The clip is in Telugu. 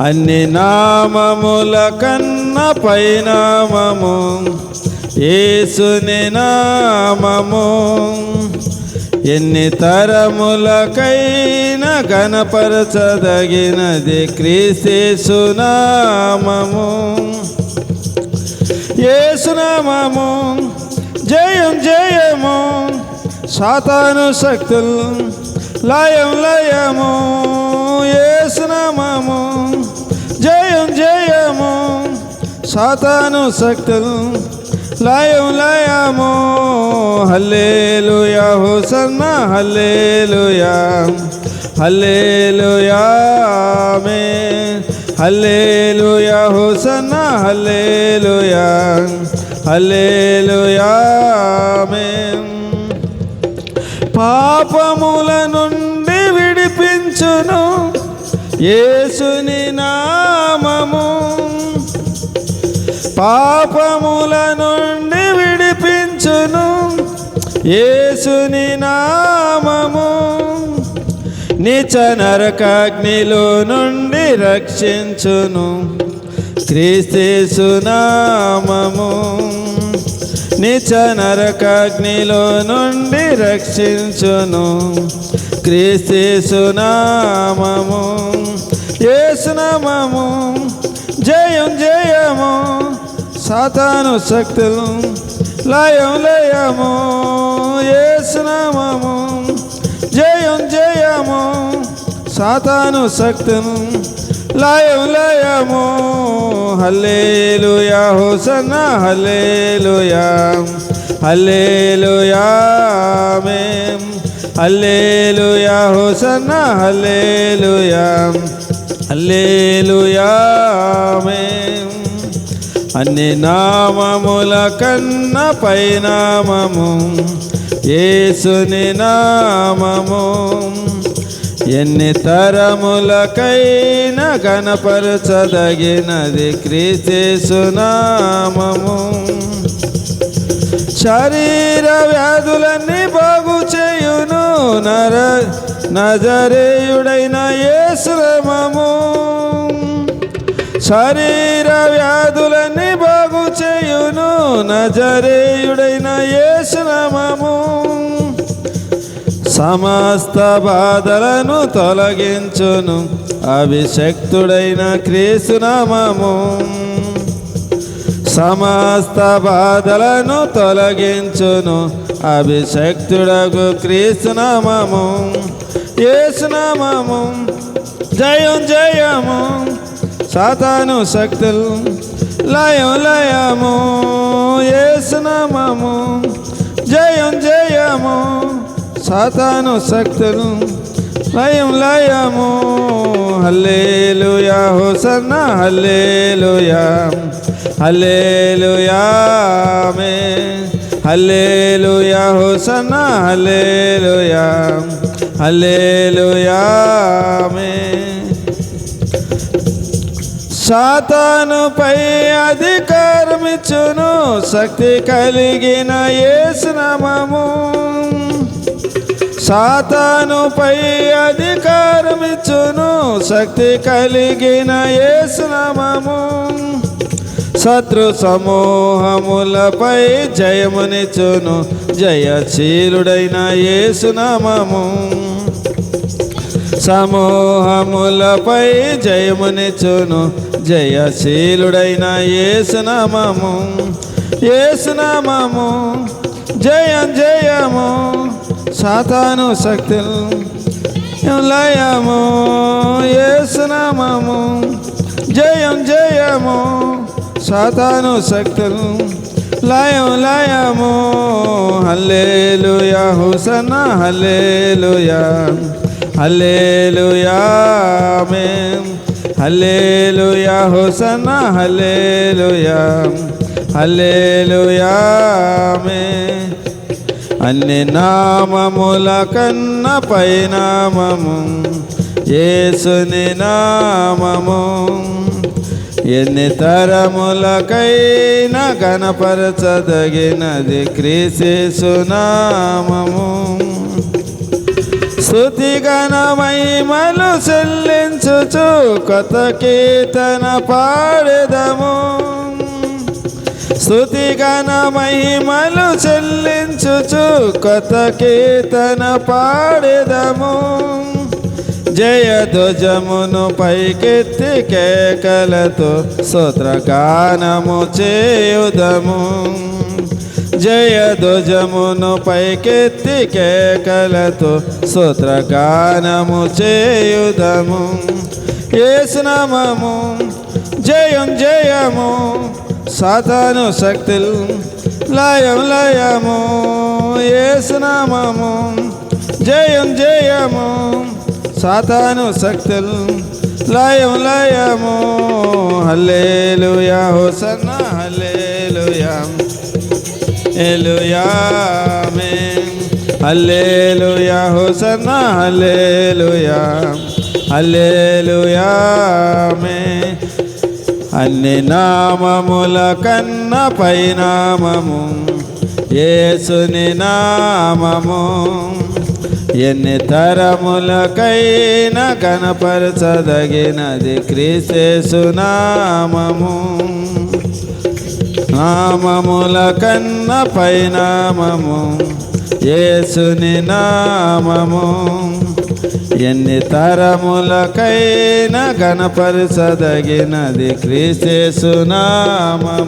అన్ని నామముల కన్న పైనామము. ఏసుని నామము. ఎన్ని తరములకైన గణపరచదగినది క్రీస్తేసు ఏసునామము జయం జయము. సాతాను శక్తులు లయం లయము ఏసునామము జయం జయము సాతాను శక్తులు లయం లయము హల్లేలుయా హోసన్న హల్లేలుయా హల్లేలుయా మే హల్లేలుయా హోసన్న హల్లేలుయా హల్లేలుయా మే పాపముల నుండి విడిపించును యేసుని నామము పాపముల నుండి విడిపించును. యేసుని నామము నిచ నరకాగ్నిలో నుండి రక్షించును. క్రీస్తేసు నామము నిచ నరకాగ్నిలో నుండి రక్షించును. క్రీస్తేసు ఏసునామము జయం జయము సాతాను శక్తులు లయం లయము ఏసునామము జయం జయము సాతాను శక్తులు లయం లయము. హల్లేలుయా హోసన్న హల్లేలుయా హల్లేలుయా మేం హల్లేలుయా హోసన్న హల్లేలుయా. హల్లేలుయా అన్ని నామముల కన్న పైనామము యేసుని నామము. ఎన్ని తరములకైన గణపరచదగినది క్రీసేసునామము శరీర వ్యాధులన్నీ బాగు నర నజరేయుడైన యేసురమము శరీర వ్యాధులన్నీ బాగు చేయును నజరేయుడైన యేసునామము సమస్త బాధలను తొలగించును అభిషక్తుడైన క్రీస్తునామము సమస్త బాధలను తొలగించును. అభిషక్తుడగు క్రీస్తునామము ఏసునామము జయం జయము సాతాను శక్తులు లయం లయము ఏసునామము జయం జయము సాతాను శక్తులు. లయం లయము హల్లేలుయా హోసన్న హల్లేలుయా హల్లేలుయా మే హల్లేలుయా హోసన్న హల్లేలుయా హల్లేలుయా మే సాతానుపై అధికారమిచ్చును శక్తి కలిగిన యేసునామము సాతానుపై అధికారమిచ్చును. శక్తి కలిగిన ఏసునామము శత్రు సమూహములపై జయమునిచ్చును. జయశీలుడైన ఏసునామము సమూహములపై జయమునిచ్చును. జయశీలుడైన ఏసునామము ఏసునామము జయం జయము. సాతాను శక్తులు లయము ఏసునామము జయం జయము. సాతాను శక్తులు లయం లయము హల్లేలుయా హుసన హల్లేలుయా. హల్లేలుయా మేం హల్లేలుయా హుసన్న హల్లేలుయా. హల్లేలుయా మే అన్ని నామముల కన్న పైనామము యేసుని నామము. ఎన్ని తరములకైన గణపరచదగినది క్రీసేసు నామము. గణమైమలు చెల్లించుచు కొత్త కీర్తన పాడెదము. స్థుతిగణ మహిమలు చెల్లించుచు కొత్త కీర్తన పాడెదము. జయ ధ్వజమును పైకెత్తి కేకలతో స్తోత్రగానము చేయుదము. జయ ధ్వజమును పైకెత్తి కేకలతో స్తోత్రగానము చేయుదము. ఏసునామము జయం జయము. సాతాను శక్తులు లయం లయము ఏసునామము జయం జయము. సాతాను శక్తులు లయం లయము. హల్లేలుయా హోసన్న హల్లేలుయా. ఎలుయా ఆమేన్. హల్లేలుయా హోసన్న హల్లేలుయా. హల్లేలుయా ఆమేన్. అన్ని నామముల కన్న పైనామము. ఏసుని నామము. ఎన్ని తరములకైనా కనపరచదగినది క్రీసేసునామము నామముల కన్న పైనామము. ఏసుని నామము. ఎన్ని తరములకైనా గణపరచదగినది క్రీస్తేసు